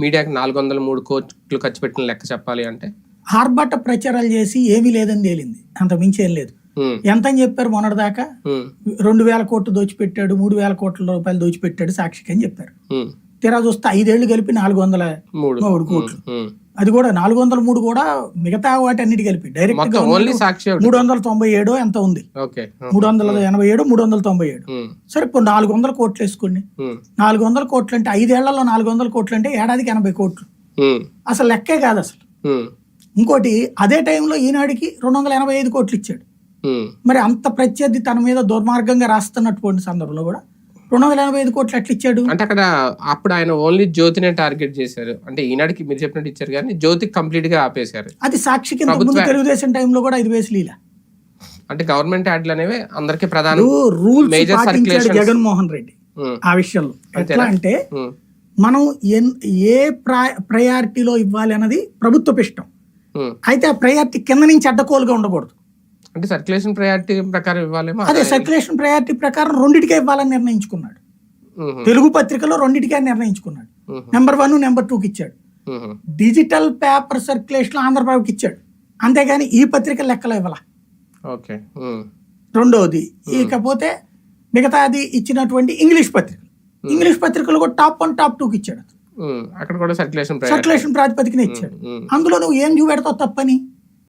మీడియాకి నాలుగు వందల మూడు కోట్లు ఖర్చు పెట్టిన లెక్క చెప్పాలి అంటే? ఆర్భట ప్రచారాలు చేసి ఏమీ లేదని తేలింది. అంత మించి ఏం లేదు. ఎంత అని చెప్పారు మొన్నటిదాకా? రెండు వేల కోట్లు దోచిపెట్టాడు మూడు వేల కోట్ల రూపాయలు దోచిపెట్టాడు సాక్షికి అని చెప్పారు. తీరా చూస్తే ఐదేళ్ళు కలిపి నాలుగు వందల మూడు కోట్లు. అది కూడా నాలుగు వందల మూడు కూడా మిగతా వాటి అన్నిటి కలిపి డైరెక్ట్ ఒకటి. మూడు వందల తొంభై ఏడు ఎంత ఉంది? మూడు వందల ఎనభై ఏడు మూడు వందల తొంభై ఏడు సరే ఇప్పుడు నాలుగు వందల కోట్లు వేసుకోండి. నాలుగు వందల కోట్లు అంటే ఐదేళ్ళలో నాలుగు వందల కోట్లు అంటే ఏడాదికి ఎనభై కోట్లు. అసలు లెక్కే కాదు అసలు. ఇంకోటి అదే టైంలో ఈనాడికి రెండు వందల ఎనభై ఐదు కోట్లు ఇచ్చాడు. మరి అంత ప్రత్యర్థి తన మీద దుర్మార్గంగా రాస్తున్నటువంటి సందర్భంలో కూడా రెండు వందల ఎనభై ఐదు కోట్లు ఎట్లా ఇచ్చాడు. అంటే అక్కడ అప్పుడు ఆయన ఓన్లీ జ్యోతినే టార్గెట్ చేశారు. అంటే ఈనాడికి మీరు చెప్పినట్టు ఇచ్చారు కానీ జ్యోతి కంప్లీట్గా ఆపేశారు. అది సాక్షి కింద ముందు ప్రభుత్వ- తెలుగుదేశం టైంలో కూడా ఐదు వేలు లీల అంటే గవర్నమట్ యాడ్లు అనేవి అందరికి ప్రధానం. circulations. జగన్మోహన్ రెడ్డి ఉమ్, ఆ విషయంలో. ఎట్లా? అంటే ఉమ్, మనం ఏ ప్రయారిటీలో ఇవ్వాలి అన్నది ప్రభుత్వ ఇష్టం ఉమ్. అయితే ఆ ప్రయారిటీ కింద నుంచి అడ్డకోలుగా ఉండకూడదు. అంటే సర్క్యులేషన్ ప్రయారిటీ ప్రకారం ఇవ్వాలేమో అదే సర్క్యులేషన్ ప్రయారిటీ ప్రకారం రెండిటికే ఇవ్వాలని నిర్ణయించుకున్నాడు. తెలుగు పత్రికలో రెండిటికే నిర్ణయించుకున్నాడు. నెంబర్ వన్ నెంబర్ టూకి ఇచ్చాడు. డిజిటల్ పేపర్ సర్క్యులేషన్ ఆంధ్రప్రభకి ఇచ్చాడు. అంతేగాని ఈ పత్రిక లెక్కలో ఇవ్వాల. ఓకే. రెండవది ఇకపోతే మిగతాది ఇచ్చినటువంటి ఇంగ్లీష్ పత్రిక ఇంగ్లీష్ పత్రికలు కూడా టాప్ వన్ టాప్ టూకి ఇచ్చాడు. అక్కడ కూడా సర్క్యులేషన్ సర్క్యులేషన్ ప్రాతిపదికన ఇచ్చాడు. అందులో నువ్వు ఏం చూపెడతావు తప్పని?